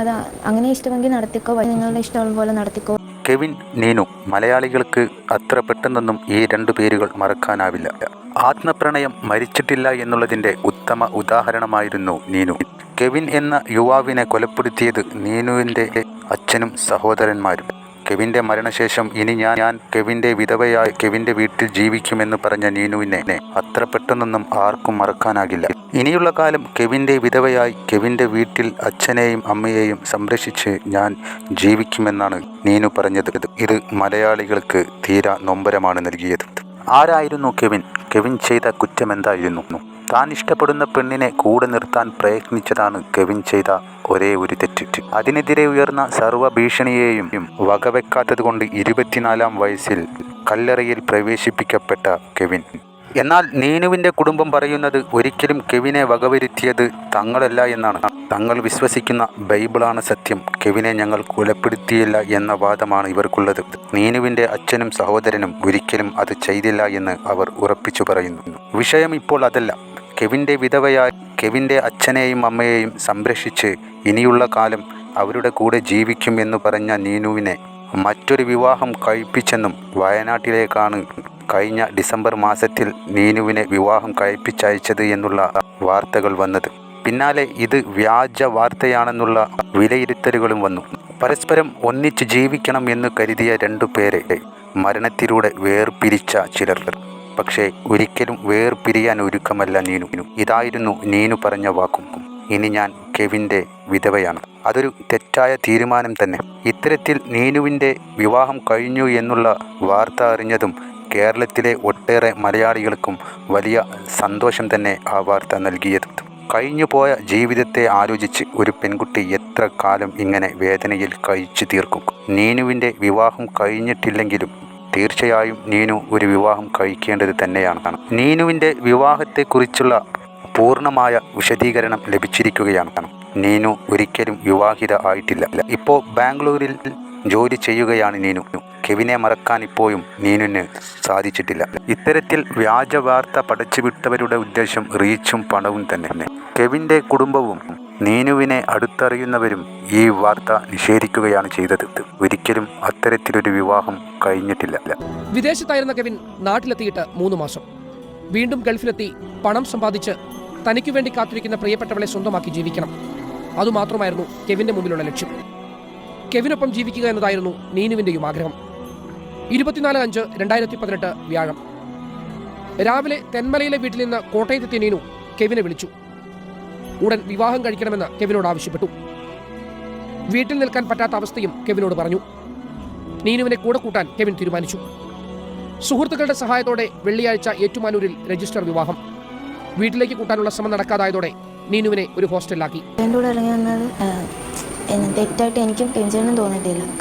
അത് അങ്ങനെ ഇഷ്ടമെങ്കിൽ നടത്തിക്കോ നിങ്ങളുടെ ഇഷ്ടമുള്ള പോലെ നടത്തിക്കോ. കെവിൻ നീനു മലയാളികൾക്ക് അത്ര പെട്ടെന്നൊന്നും ഈ രണ്ടു പേരുകൾ മറക്കാനാവില്ല. ആത്മപ്രണയം മരിച്ചിട്ടില്ല എന്നുള്ളതിന്റെ ഉത്തമ ഉദാഹരണമായിരുന്നു നീനു. കെവിൻ എന്ന യുവാവിനെ കൊലപ്പെടുത്തിയത് നീനുവിന്റെ അച്ഛനും സഹോദരന്മാരും. കെവിന്റെ മരണശേഷം ഇനി ഞാൻ ഞാൻ കെവിന്റെ വിധവയായി കെവിന്റെ വീട്ടിൽ ജീവിക്കുമെന്ന് പറഞ്ഞ നീനുവിനെ അത്ര പെട്ടെന്നൊന്നും ആർക്കും മറക്കാനാകില്ല. ഇനിയുള്ള കാലം കെവിന്റെ വിധവയായി കെവിന്റെ വീട്ടിൽ അച്ഛനെയും അമ്മയെയും സംരക്ഷിച്ച് ഞാൻ ജീവിക്കുമെന്നാണ് നീനു പറഞ്ഞത്. ഇത് മലയാളികൾക്ക് തീരാ നൊമ്പരമാണ് നൽകിയത്. ആരായിരുന്നു കെവിൻ? കെവിൻ ചെയ്ത കുറ്റമെന്തായിരുന്നു താൻ ഇഷ്ടപ്പെടുന്ന പെണ്ണിനെ കൂടെ നിർത്താൻ പ്രയത്നിച്ചതാണ് കെവിൻ ചെയ്ത ഒരേ ഒരു തെറ്റിറ്റ് അതിനെതിരെ ഉയർന്ന സർവ ഭീഷണിയെയും വകവെക്കാത്തത് കൊണ്ട് ഇരുപത്തിനാലാം വയസ്സിൽ കല്ലറയിൽ പ്രവേശിപ്പിക്കപ്പെട്ട കെവിൻ. എന്നാൽ നീനുവിന്റെ കുടുംബം പറയുന്നത് ഒരിക്കലും കെവിനെ വകവരുത്തിയത് തങ്ങളല്ല എന്നാണ്. തങ്ങൾ വിശ്വസിക്കുന്ന ബൈബിളാണ് സത്യം. കെവിനെ ഞങ്ങൾ കൊലപ്പെടുത്തിയില്ല എന്ന വാദമാണ് ഇവർക്കുള്ളത്. നീനുവിന്റെ അച്ഛനും സഹോദരനും ഒരിക്കലും അത് ചെയ്തില്ല എന്ന് അവർ ഉറപ്പിച്ചു പറയുന്നു. വിഷയം ഇപ്പോൾ അതല്ല. കെവിന്റെ വിധവയായി കെവിന്റെ അച്ഛനെയും അമ്മയെയും സംരക്ഷിച്ച് ഇനിയുള്ള കാലം അവരുടെ കൂടെ ജീവിക്കും എന്ന് പറഞ്ഞ നീനുവിനെ മറ്റൊരു വിവാഹം കഴിപ്പിച്ചെന്നും വയനാട്ടിലേക്കാണ് കഴിഞ്ഞ ഡിസംബർ മാസത്തിൽ നീനുവിനെ വിവാഹം കഴിപ്പിച്ചയച്ചത് എന്നുള്ള വാർത്തകൾ വന്നത്. പിന്നാലെ ഇത് വ്യാജ വാർത്തയാണെന്നുള്ള വിലയിരുത്തലുകളും വന്നു. പരസ്പരം ഒന്നിച്ച് ജീവിക്കണം എന്ന് കരുതിയ രണ്ടു പേരെ മരണത്തിലൂടെ വേർപിരിച്ച ചിലർ. പക്ഷേ ഒരിക്കലും വേർപിരിയാൻ ഒരുക്കമല്ല നീനു. ഇതായിരുന്നു നീനു പറഞ്ഞ വാക്കും. ഇനി ഞാൻ കെവിന്റെ വിധവയാണ്. അതൊരു തെറ്റായ തീരുമാനം തന്നെ. ഇത്തരത്തിൽ നീനുവിന്റെ വിവാഹം കഴിഞ്ഞു എന്നുള്ള വാർത്ത അറിഞ്ഞതും കേരളത്തിലെ ഒട്ടേറെ മലയാളികൾക്കും വലിയ സന്തോഷം തന്നെ ആ വാർത്ത നൽകിയത്. കഴിഞ്ഞു പോയ ജീവിതത്തെ ആലോചിച്ച് ഒരു പെൺകുട്ടി എത്ര കാലം ഇങ്ങനെ വേദനയിൽ കഴിച്ചു തീർക്കും. നീനുവിന്റെ വിവാഹം കഴിഞ്ഞിട്ടില്ലെങ്കിലും തീർച്ചയായും നീനു ഒരു വിവാഹം കഴിക്കേണ്ടത് തന്നെയാണ്. നീനുവിന്റെ വിവാഹത്തെക്കുറിച്ചുള്ള പൂർണമായ വിശദീകരണം ലഭിച്ചിരിക്കുകയാണ്. നീനു ഒരിക്കലും വിവാഹിത ആയിട്ടില്ല. ഇപ്പോൾ ബാംഗ്ലൂരിൽ ജോലി ചെയ്യുകയാണ് നീനു. കെവിനെ മറക്കാൻ ഇപ്പോഴും നീനുന് സാധിച്ചിട്ടില്ല. ഇത്തരത്തിൽ വ്യാജ വാർത്ത പടച്ചുവിട്ടവരുടെ ഉദ്ദേശം റീച്ചും പണവും തന്നെ. കെവിന്റെ കുടുംബവും നീനുവിനെ അടുത്തറിയുന്നവരും ഈ വാർത്ത നിഷേധിക്കുകയാണ് ചെയ്തത്. ഒരിക്കലും അത്തരത്തിലൊരു വിവാഹം കഴിഞ്ഞിട്ടില്ല. വിദേശത്തായിരുന്ന കെവിൻ നാട്ടിലെത്തിയിട്ട് മൂന്ന് മാസം. വീണ്ടും ഗൾഫിലെത്തി പണം സമ്പാദിച്ച് തനിക്കു വേണ്ടി കാത്തിരിക്കുന്ന പ്രിയപ്പെട്ടവളെ സ്വന്തമാക്കി ജീവിക്കണം. അതുമാത്രമായിരുന്നു കെവിന്റെ മുമ്പിലുള്ള ലക്ഷ്യം. കെവിനൊപ്പം ജീവിക്കുക എന്നതായിരുന്നു നീനുവിന്റെയും ആഗ്രഹം. ഇരുപത്തിനാല് അഞ്ച് രണ്ടായിരത്തി പതിനെട്ട് വ്യാഴം. രാവിലെ തെന്മലയിലെ വീട്ടിൽ നിന്ന് കോട്ടയത്തെത്തിയ നീനു കെവിനെ വിളിച്ചു. ഉടൻ വിവാഹം കഴിക്കണമെന്ന് കെവിനോട് ആവശ്യപ്പെട്ടു. വീട്ടിൽ നിൽക്കാൻ പറ്റാത്ത അവസ്ഥയും കെവിനോട് പറഞ്ഞു. നീനുവിനെ കൂടെ കൂട്ടാൻ കെവിൻ തീരുമാനിച്ചു. സുഹൃത്തുക്കളുടെ സഹായത്തോടെ വെള്ളിയാഴ്ച ഏറ്റുമാനൂരിൽ രജിസ്റ്റർ വിവാഹം. വീട്ടിലേക്ക് കൂട്ടാനുള്ള ശ്രമം നടക്കാതായതോടെ നീനുവിനെ ഒരു ഹോസ്റ്റലിലാക്കി. തെറ്റായിട്ട് എനിക്കും തോന്നിട്ടില്ല